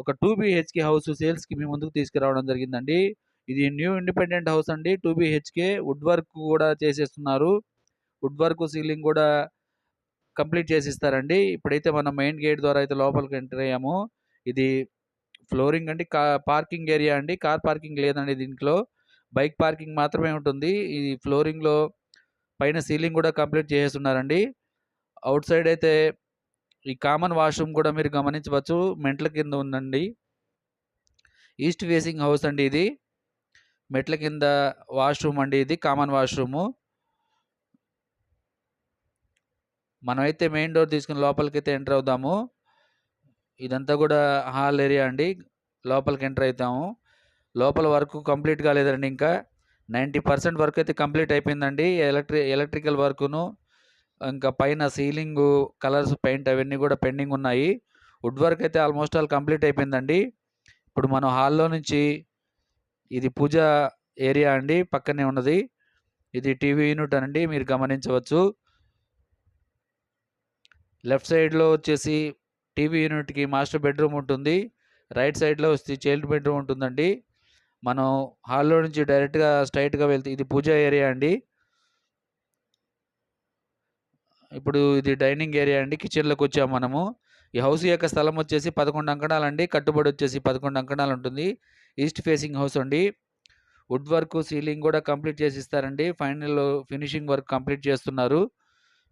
ఒక two BHK house సేల్స్‌కి మీ ముందుకు తీసుకురావడం జరిగిందండి. ఇది న్యూ ఇండిపెండెంట్ హౌస్ అండి. టూ బీహెచ్‌కే వుడ్ వర్క్ కూడా చేసేస్తున్నారు. వుడ్ వర్క్, సీలింగ్ కూడా కంప్లీట్ చేసిస్తారండి. ఇప్పుడైతే మనం మెయిన్ గేట్ ద్వారా అయితే లోపలికి ఎంటర్ అయ్యాము. ఇది ఫ్లోరింగ్ అండి. పార్కింగ్ ఏరియా అండి. కార్ పార్కింగ్ లేదండి దీంట్లో. బైక్ పార్కింగ్ మాత్రమే ఉంటుంది. ఈ ఫ్లోరింగ్‌లో పైన సీలింగ్ కూడా కంప్లీట్ చేసేస్తున్నారండి అవుట్ సైడ్ అయితే ఈ కామన్ వాష్‌రూమ్ కూడా మీరు గమనించవచ్చు. మెట్ల కింద ఉందండి. ఈస్ట్ ఫేసింగ్ హౌస్ అండి ఇది. మెట్ల కింద వాష్‌రూమ్ అండి ఇది. Common washroom. మనమైతే మెయిన్ డోర్ తీసుకుని లోపలికైతే ఎంటర్ అవుదాము. ఇదంతా కూడా హాల్ ఏరియా అండి. లోపలికి ఎంటర్ అవుతాము లోపల వర్క్ కంప్లీట్ కాలేదండి ఇంకా. 90% వర్క్ అయితే కంప్లీట్ అయిపోయిందండి. ఎలక్ట్రి ఎలక్ట్రికల్ వర్కును, ఇంకా పైన సీలింగు, కలర్స్, పెయింట్ అవన్నీ కూడా పెండింగ్ ఉన్నాయి. వుడ్ వర్క్ అయితే ఆల్మోస్ట్ ఆల్ కంప్లీట్ అయిపోయిందండి. ఇప్పుడు మనం హాల్‌లో నుంచి ఇది పూజ ఏరియా అండి. పక్కనే ఉన్నది. ఇది టీవీ యూనిట్ అండి. మీరు గమనించవచ్చు. లెఫ్ట్ సైడ్‌లో వచ్చేసి టీవీ యూనిట్‌కి మాస్టర్ బెడ్‌రూమ్ ఉంటుంది. రైట్ సైడ్‌లో వచ్చి చైల్డ్ బెడ్‌రూమ్ ఉంటుందండి. మనం హాల్‌లో నుంచి డైరెక్ట్‌గా స్ట్రైట్గా వెళ్తే ఇది పూజా ఏరియా అండి. ఇప్పుడు ఇది డైనింగ్ ఏరియా అండి. కిచెన్లోకి వచ్చాము మనము. ఈ హౌస్ యొక్క స్థలం వచ్చేసి పదకొండు అంకణాలు అండి కట్టుబడి వచ్చేసి 11 అంకణాలు ఉంటుంది. ఈస్ట్ ఫేసింగ్ హౌస్ అండి. వుడ్ వర్క్, సీలింగ్ కూడా కంప్లీట్ చేసి ఇస్తారండి ఫైనల్ ఫినిషింగ్ వర్క్ కంప్లీట్ చేస్తున్నారు.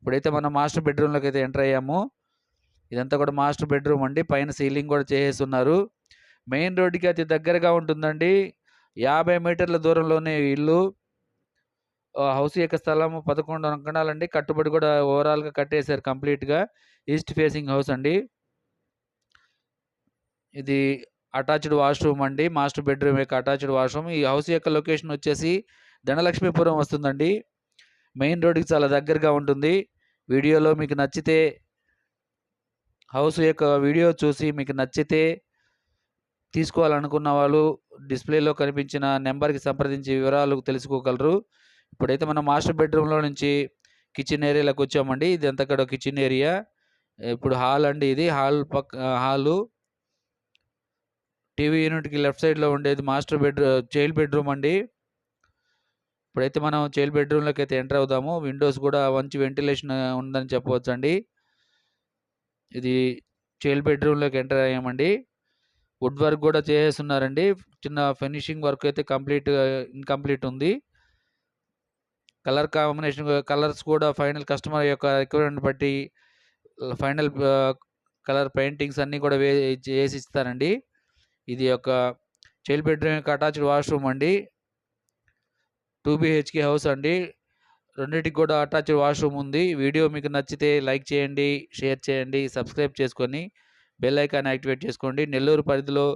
ఇప్పుడైతే మనం మాస్టర్ బెడ్రూమ్లోకి అయితే ఎంటర్ అయ్యాము. ఇదంతా కూడా మాస్టర్ బెడ్‌రూమ్ అండి. పైన సీలింగ్ కూడా చేసేస్తున్నారు మెయిన్ రోడ్డుకి అతి దగ్గరగా ఉంటుందండి. 50 మీటర్ల దూరంలోనే ఇల్లు. హౌస్ యొక్క స్థలం 11 అంకణాలండి. కట్టుబడి కూడా ఓవరాల్‌గా కట్టేసారు కంప్లీట్‌గా. ఈస్ట్ ఫేసింగ్ హౌస్ అండి. ఇది అటాచ్డ్ వాష్‌రూమ్ అండి. మాస్టర్ బెడ్‌రూమ్ యొక్క అటాచ్డ్ వాష్‌రూమ్. ఈ హౌస్ యొక్క లొకేషన్ వచ్చేసి ధనలక్ష్మీపురం వస్తుందండి. మెయిన్ రోడ్కి చాలా దగ్గరగా ఉంటుంది. వీడియోలో మీకు నచ్చితే హౌస్ యొక్క వీడియో చూసి మీకు నచ్చితే తీసుకోవాలనుకున్న వాళ్ళు డిస్‌ప్లేలో కనిపించిన నెంబర్కి సంప్రదించి వివరాలు తెలుసుకోగలరు. ఇప్పుడైతే మనం మాస్టర్ బెడ్‌రూమ్‌లో నుంచి కిచెన్ ఏరియాలోకి వచ్చామండి. ఇది కూడా కిచెన్ ఏరియా. ఇప్పుడు హాల్ అండి ఇది. హాల్ పక్క హాలు. టీవీ యూనిట్‌కి లెఫ్ట్ సైడ్‌లో ఉండేది మాస్టర్ బెడ్రూమ్ చైల్డ్ బెడ్‌రూమ్ అండి. ఇప్పుడైతే మనం చైల్డ్ బెడ్రూమ్లోకి అయితే ఎంటర్ అవుదాము. విండోస్ కూడా మంచి వెంటిలేషన్ ఉందని చెప్పవచ్చండి. ఇది చైల్డ్ బెడ్‌రూమ్‌లోకి ఎంటర్ అయ్యామండి. వుడ్ వర్క్ కూడా చేసేస్తున్నారండి చిన్న ఫినిషింగ్ వర్క్ అయితే కంప్లీట్ ఇన్‌కంప్లీట్ ఉంది. కలర్ కాంబినేషన్ కలర్స్ కూడా ఫైనల్ కస్టమర్ యొక్క రిక్వైర్మెంట్ బట్టి ఫైనల్ కలర్ పెయింటింగ్స్ అన్నీ కూడా వే చేసిస్తారండి. ఇది ఒక చైల్డ్ బెడ్‌రూమ్ యొక్క అటాచ్డ్ వాష్‌రూమ్ అండి. టూ బీహెచ్‌కే హౌస్ అండి. రెండింటికి కూడా అటాచ్డ్ వాష్‌రూమ్ ఉంది. వీడియో మీకు నచ్చితే లైక్ చేయండి, షేర్ చేయండి, సబ్స్క్రైబ్ చేసుకొని బెల్ ఐకాన్ యాక్టివేట్ చేసుకోండి. నెల్లూరు పరిధిలో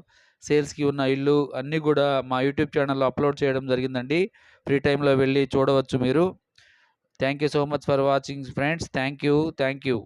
సేల్స్‌కి ఉన్న ఇల్లు అన్నీ కూడా మా యూట్యూబ్ ఛానల్‌లో అప్లోడ్ చేయడం జరిగిందండి. ఫ్రీ టైంలో వెళ్ళి చూడవచ్చు మీరు. Thank you so much for watching friends. Thank you. Thank you.